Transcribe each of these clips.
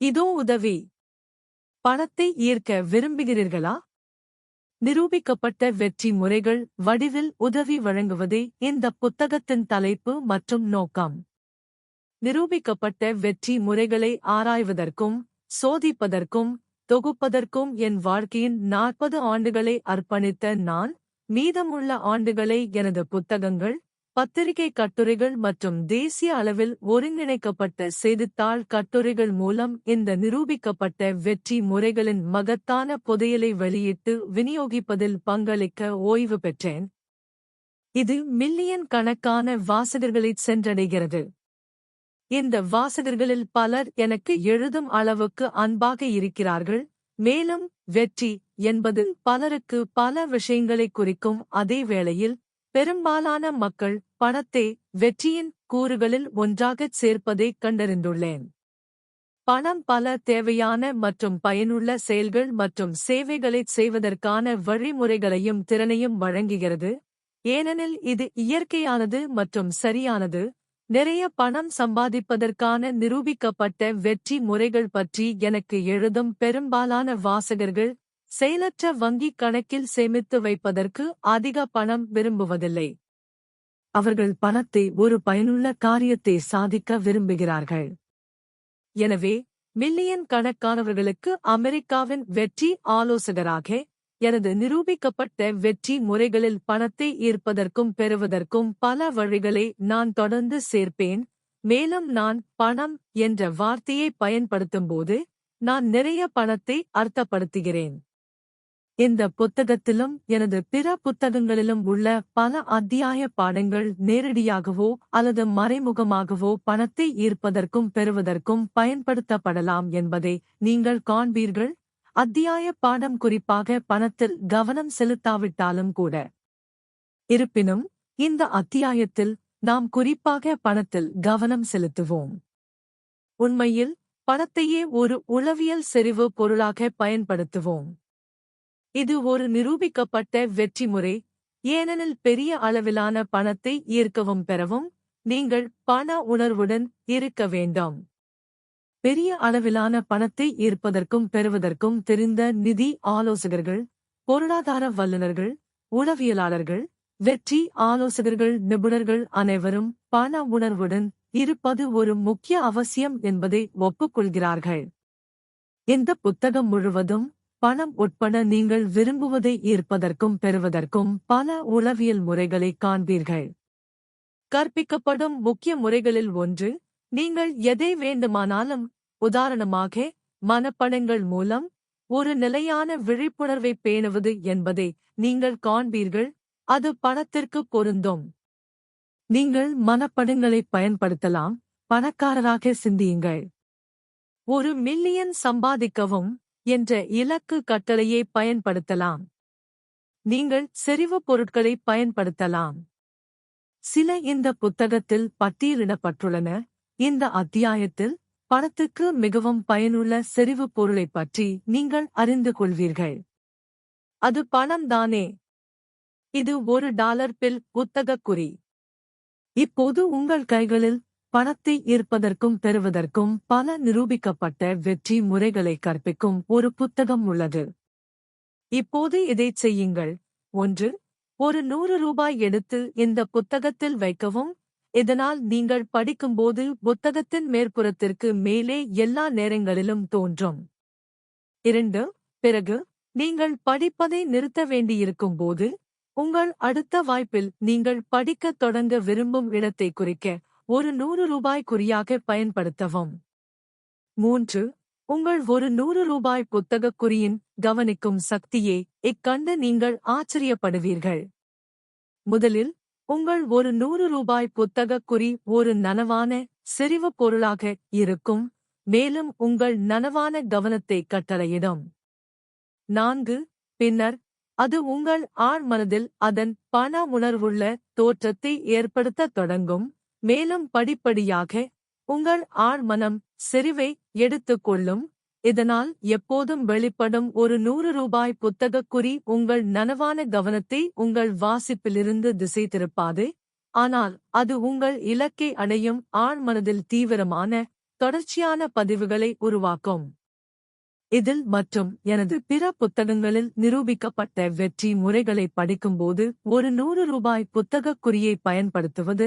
இதோ உதவி. பணத்தை ஈர்க்க விரும்புகிறீர்களா? நிரூபிக்கப்பட்ட வெற்றி முறைகள் வடிவில் உதவி வழங்குவதே இந்த புத்தகத்தின் தலைப்பு மற்றும் நோக்கம். நிரூபிக்கப்பட்ட வெற்றி முறைகளை ஆராய்வதற்கும் சோதிப்பதற்கும் தொகுப்பதற்கும் என் வாழ்க்கையின் நாற்பது ஆண்டுகளை அர்ப்பணித்த நான் மீதமுள்ள ஆண்டுகளை எனது புத்தகங்கள் பத்திரிகை கட்டுரைகள் மற்றும் தேசிய அளவில் ஒருங்கிணைக்கப்பட்ட செய்தித்தாள் கட்டுரைகள் மூலம் இந்த நிரூபிக்கப்பட்ட வெற்றி முறைகளின் மகத்தான புதையலை வெளியிட்டு விநியோகிப்பதில் பங்களிக்க ஓய்வு பெற்றேன். இது மில்லியன் கணக்கான வாசகர்களை சென்றடைகிறது. இந்த வாசகர்களில் பலர் எனக்கு எழுதும் அளவுக்கு அன்பாக இருக்கிறார்கள். மேலும் வெற்றி என்பது பலருக்கு பல விஷயங்களை குறிக்கும் அதே வேளையில் பெரும்பாலான மக்கள் பணத்தை வெற்றியின் கூறுகளில் ஒன்றாகச் சேர்ப்பதை கண்டறிந்துள்ளேன். பணம் பல தேவையான மற்றும் பயனுள்ள செயல்கள் மற்றும் சேவைகளைச் செய்வதற்கான வழிமுறைகளையும் திறனையும் வழங்குகிறது. ஏனெனில் இது இயற்கையானது மற்றும் சரியானது. நிறைய பணம் சம்பாதிப்பதற்கான நிரூபிக்கப்பட்ட வெற்றி முறைகள் பற்றி எனக்கு எழுதும் பெரும்பாலான வாசகர்கள் செயலற்ற வங்கிக் கணக்கில் சேமித்து வைப்பதற்கு அதிக பணம் விரும்புவதில்லை. அவர்கள் பணத்தை ஒரு பயனுள்ள காரியத்தை சாதிக்க விரும்புகிறார்கள். எனவே மில்லியன் கணக்கானவர்களுக்கு அமெரிக்காவின் வெற்றி ஆலோசகராக எனது நிரூபிக்கப்பட்ட வெற்றி முறைகளில் பணத்தை ஈர்ப்பதற்கும் பெறுவதற்கும் பல வழிகளை நான் தொடர்ந்து சேர்ப்பேன். மேலும் நான் பணம் என்ற வார்த்தையை பயன்படுத்தும்போது நான் நிறைய பணத்தை அர்த்தப்படுத்துகிறேன். இந்த புத்தகத்திலும் எனது பிற புத்தகங்களிலும் உள்ள பல அத்தியாய பாடங்கள் நேரடியாகவோ அல்லது மறைமுகமாகவோ பணத்தை ஈர்ப்பதற்கும் பெறுவதற்கும் பயன்படுத்தப்படலாம் என்பதை நீங்கள் காண்பீர்கள். அத்தியாய பாடம் குறிப்பாக பணத்தில் கவனம் செலுத்தாவிட்டாலும் கூட. இருப்பினும் இந்த அத்தியாயத்தில் நாம் குறிப்பாக பணத்தில் கவனம் செலுத்துவோம். உண்மையில் பணத்தையே ஒரு உளவியல் செறிவு பொருளாக பயன்படுத்துவோம். இது ஒரு நிரூபிக்கப்பட்ட வெற்றி முறை ஏனெனில் பெரிய அளவிலான பணத்தை ஈர்க்கவும் பெறவும் நீங்கள் பண உணர்வுடன் இருக்க வேண்டாம். பெரிய அளவிலான பணத்தை ஈர்ப்பதற்கும் பெறுவதற்கும் தெரிந்த நிதி ஆலோசகர்கள் பொருளாதார வல்லுநர்கள் உளவியலாளர்கள் வெற்றி ஆலோசகர்கள் நிபுணர்கள் அனைவரும் பண உணர்வுடன் இருப்பது ஒரு முக்கிய அவசியம் என்பதை ஒப்புக்கொள்கிறார்கள். இந்த புத்தகம் முழுவதும் பணம் உட்பட நீங்கள் விரும்புவதை ஈர்ப்பதற்கும் பெறுவதற்கும் பல உளவியல் முறைகளை காண்பீர்கள். கற்பிக்கப்படும் முக்கிய முறைகளில் ஒன்று நீங்கள் எதை வேண்டுமானாலும் உதாரணமாக மனப்படங்கள் மூலம் ஒரு நிலையான விழிப்புணர்வை பேணுவது என்பதை நீங்கள் காண்பீர்கள் அது பணத்திற்கு பொருந்தும். நீங்கள் மனப்படங்களை பயன்படுத்தலாம் பணக்காரராக சிந்தியுங்கள். ஒரு மில்லியன் சம்பாதிக்கவும் என்ற இலக்கு கட்டளையை பயன்படுத்தலாம். நீங்கள் செறிவு பொருட்களை பயன்படுத்தலாம். சில இந்த புத்தகத்தில் பட்டியலிடப்பட்டுள்ளன. இந்த அத்தியாயத்தில் பணத்துக்கு மிகவும் பயனுள்ள செறிவு பொருளைப் பற்றி நீங்கள் அறிந்து கொள்வீர்கள். அது பணம் தானே? இது ஒரு டாலர் பில் புத்தகக் குறி. இப்போது உங்கள் கைகளில் பணத்தை ஈர்ப்பதற்கும் பெறுவதற்கும் பல நிரூபிக்கப்பட்ட வெற்றி முறைகளை கற்பிக்கும் ஒரு புத்தகம் உள்ளது. இப்போது இதைச் செய்யுங்கள். ஒன்று ஒரு நூறு ரூபாய் எடுத்து இந்த புத்தகத்தில் வைக்கவும். இதனால் நீங்கள் படிக்கும்போது புத்தகத்தின் மேற்புறத்திற்கு மேலே எல்லா நேரங்களிலும் தோன்றும். இரண்டு பிறகு நீங்கள் படிப்பதை நிறுத்த வேண்டியிருக்கும் போது உங்கள் அடுத்த வாய்ப்பில் நீங்கள் படிக்கத் தொடங்க விரும்பும் இடத்தை குறிக்க ஒரு நூறு ரூபாய் குறியாக பயன்படுத்தவும். மூன்று உங்கள் ஒரு நூறு ரூபாய் புத்தகக் குறியின் கவனிக்கும் சக்தியே இக்கண்டு நீங்கள் ஆச்சரியப்படுவீர்கள். முதலில் உங்கள் ஒரு நூறு ரூபாய் புத்தகக் குறி ஒரு நனவான செறிவு பொருளாக இருக்கும் மேலும் உங்கள் நனவான கவனத்தை கட்டளையிடும். நான்கு பின்னர் அது உங்கள் ஆழ்மனதில் அதன் பண உணர்வுள்ள தோற்றத்தை ஏற்படுத்தத் தொடங்கும். மேலும் படிப்படியாக உங்கள் ஆழ்மனம் செறிவை எடுத்துக்கொள்ளும் இதனால் எப்போதும் வெளிப்படும் ஒரு நூறு ரூபாய் புத்தகக் குறி உங்கள் நனவான கவனத்தை உங்கள் வாசிப்பிலிருந்து திசை திருப்பாது ஆனால் அது உங்கள் இலக்கை அடையும் ஆழ்மனதில் தீவிரமான தொடர்ச்சியான பதிவுகளை உருவாக்கும். இதில் மற்றும் எனது பிற புத்தகங்களில் நிரூபிக்கப்பட்ட வெற்றி முறைகளை படிக்கும்போது ஒரு நூறு ரூபாய் புத்தகக் குறியை பயன்படுத்துவது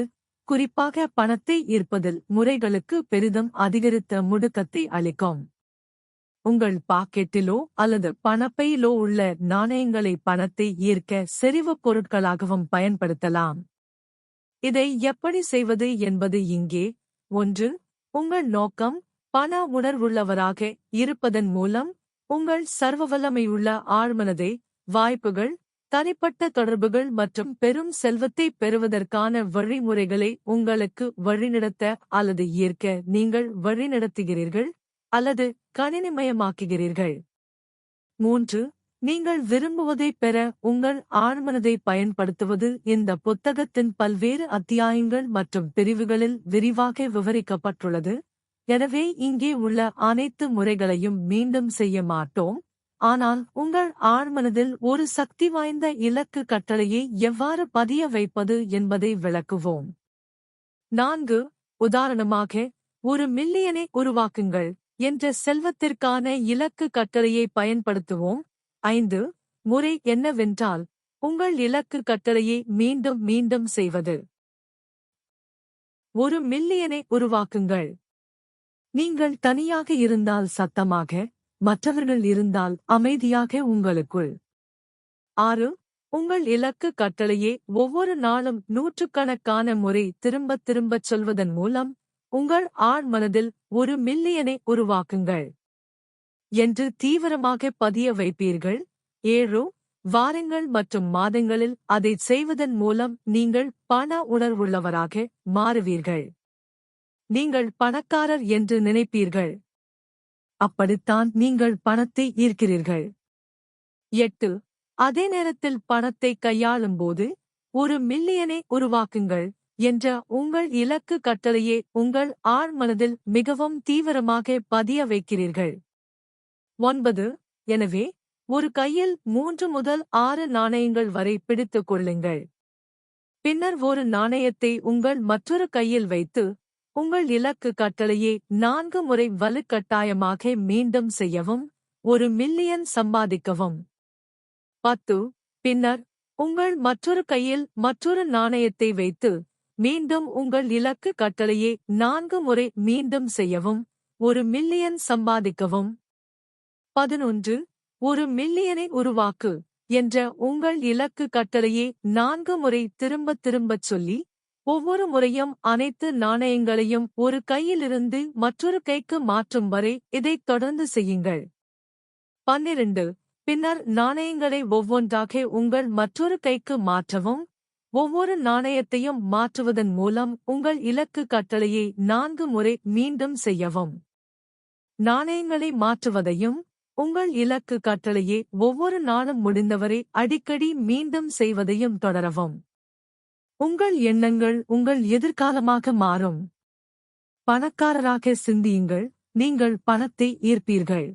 குறிப்பாக பணத்தை ஈர்ப்பதில் முறைகளுக்கு பெரிதும் அதிகரித்த முடுக்கத்தை அளிக்கும். உங்கள் பாக்கெட்டிலோ அல்லது பணப்பையிலோ உள்ள நாணயங்களை பணத்தை ஈர்க்க செறிவுப் பொருட்களாகவும் பயன்படுத்தலாம். இதை எப்படி செய்வது என்பது இங்கே. ஒன்று உங்கள் நோக்கம் பண உணர்வுள்ளவராக இருப்பதன் மூலம் உங்கள் சர்வவல்லமையுள்ள ஆழ்மனதை வாய்ப்புகள் தனிப்பட்ட தொடர்புகள் மற்றும் பெரும் செல்வத்தை பெறுவதற்கான வழிமுறைகளை உங்களுக்கு வழிநடத்த அல்லது ஈர்க்க நீங்கள் வழிநடத்துகிறீர்கள் அல்லது கணினிமயமாக்குகிறீர்கள். மூன்று நீங்கள் விரும்புவதைப் பெற உங்கள் ஆழ்மனதை பயன்படுத்துவது இந்த புத்தகத்தின் பல்வேறு அத்தியாயங்கள் மற்றும் பிரிவுகளில் விரிவாக விவரிக்கப்பட்டுள்ளது. எனவே இங்கே உள்ள அனைத்து முறைகளையும் மீண்டும் செய்ய மாட்டோம். ஆனால் உங்கள் ஆழ்மனதில் ஒரு சக்தி வாய்ந்த இலக்கு கட்டளையை எவ்வாறு பதிய வைப்பது என்பதை விளக்குவோம். நான்கு உதாரணமாக ஒரு மில்லியனை உருவாக்குங்கள் என்ற செல்வத்திற்கான இலக்கு கட்டளையை பயன்படுத்துவோம். ஐந்து முறை என்னவென்றால் உங்கள் இலக்கு கட்டளையை மீண்டும் மீண்டும் செய்வது. ஒரு மில்லியனை உருவாக்குங்கள். நீங்கள் தனியாக இருந்தால் சத்தமாக மற்றவர்கள் இருந்தால் அமைதியாக உங்களுக்குள். ஆறு உங்கள் இலக்கு கட்டளையே ஒவ்வொரு நாளும் நூற்றுக்கணக்கான முறை திரும்பத் திரும்பச் சொல்வதன் மூலம் உங்கள் ஆழ் மனதில் ஒரு மில்லியனை உருவாக்குங்கள். என்று தீவிரமாக பதிய வைப்பீர்கள். ஏழோ வாரங்கள் மற்றும் மாதங்களில் அதைச் செய்வதன் மூலம் நீங்கள் பண உணர்வுள்ளவராக மாறுவீர்கள். நீங்கள் பணக்காரர் என்று நினைப்பீர்கள். அப்படித்தான் நீங்கள் பணத்தை ஈர்க்கிறீர்கள். எட்டு. அதே நேரத்தில் பணத்தை கையாளும்போது ஒரு மில்லியனை உருவாக்குங்கள் என்ற உங்கள் இலக்கு கட்டளையே உங்கள் ஆழ் மனதில் மிகவும் தீவிரமாக பதிய வைக்கிறீர்கள். ஒன்பது. எனவே ஒரு கையில் மூன்று முதல் ஆறு நாணயங்கள் வரை பிடித்துக் கொள்ளுங்கள். பின்னர் ஒரு நாணயத்தை உங்கள் மற்றொரு கையில் வைத்து உங்கள் இலக்கு கட்டளையை நான்கு முறை வலுக்கட்டாயமாக மீண்டும் செய்யவும் ஒரு மில்லியன் சம்பாதிக்கவும். பத்து பின்னர் உங்கள் மற்றொரு கையில் மற்றொரு நாணயத்தை வைத்து மீண்டும் உங்கள் இலக்கு கட்டளையை நான்கு முறை மீண்டும் செய்யவும் ஒரு மில்லியன் சம்பாதிக்கவும். பதினொன்று ஒரு மில்லியனை உருவாக்கு என்ற உங்கள் இலக்கு கட்டளையை நான்கு முறை திரும்பத் திரும்பச் சொல்லி ஒவ்வொரு முறையும் அனைத்து நாணயங்களையும் ஒரு கையிலிருந்து மற்றொரு கைக்கு மாற்றும் வரை இதைத் தொடர்ந்து செய்யுங்கள். பன்னிரண்டு. பின்னர் நாணயங்களை ஒவ்வொன்றாக உங்கள் மற்றொரு கைக்கு மாற்றவும் ஒவ்வொரு நாணயத்தையும் மாற்றுவதன் மூலம் உங்கள் இலக்கு கட்டளையை நான்கு முறை மீண்டும் செய்யவும். நாணயங்களை மாற்றுவதையும் உங்கள் இலக்கு கட்டளையை ஒவ்வொரு நாளும் முடிந்தவரை அடிக்கடி மீண்டும் செய்வதையும் தொடரவும். உங்கள் எண்ணங்கள் உங்கள் எதிர்காலமாக மாறும். பணக்காரராக சிந்தியுங்கள். நீங்கள் பணத்தை ஈர்ப்பீர்கள்.